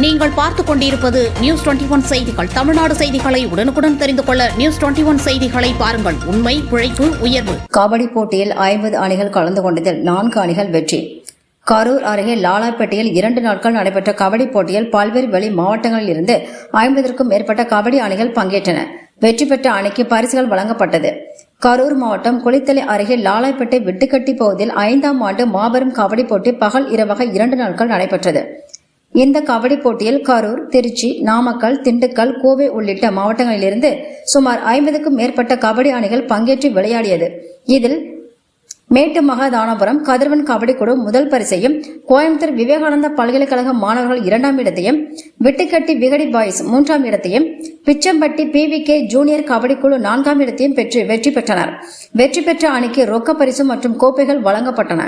நீங்கள் பார்த்துக் கொண்டிருப்பது நியூஸ் டுவெண்டி ஒன் செய்திகள். தமிழ்நாடு செய்திகளை உடனுக்குடன் தெரிந்து கொள்ள நியூஸ் டுவெண்டி ஒன் செய்திகளை பாருங்கள். உண்மை உழைப்பு உயர்வு. கபடி போட்டியில் ஐம்பது அணிகள் கலந்து கொண்டதில் நான்கு அணிகள் வெற்றி. கரூர் அருகே லாலாப்பேட்டையில் இரண்டு நாட்கள் நடைபெற்ற கபடி போட்டியில் பல்வேறு வெளி மாவட்டங்களில் இருந்து ஐம்பதற்கும் மேற்பட்ட கபடி அணிகள் பங்கேற்றன. வெற்றி பெற்ற அணிக்கு பரிசுகள் வழங்கப்பட்டது. கரூர் மாவட்டம் குளித்தலை அருகே லாலாப்பேட்டை வெட்டுக்கட்டி பகுதியில் ஐந்தாம் ஆண்டு மாபெரும் கபடி போட்டி பகல் இரவாக இரண்டு நாட்கள் நடைபெற்றது. இந்த கபடி போட்டியில் கரூர் திருச்சி நாமக்கல் திண்டுக்கல் கோவை உள்ளிட்ட மாவட்டங்களிலிருந்து சுமார் ஐம்பதுக்கும் மேற்பட்ட கபடி அணிகள் பங்கேற்று விளையாடியது. இதில் மேட்டு மகாதானபுரம் கதிரவன் கபடி குழு முதல் பரிசையும் கோயம்புத்தூர் விவேகானந்தா பல்கலைக்கழக மாணவர்கள் இரண்டாம் இடத்தையும் விட்டுக்கட்டி விகடி பாய்ஸ் மூன்றாம் இடத்தையும் பிச்சம்பட்டி பிவிகே ஜூனியர் கபடி குழு நான்காம் இடத்தையும் பெற்று வெற்றி பெற்றனர். வெற்றி பெற்ற அணிக்கு ரொக்க பரிசு மற்றும் கோப்பைகள் வழங்கப்பட்டன.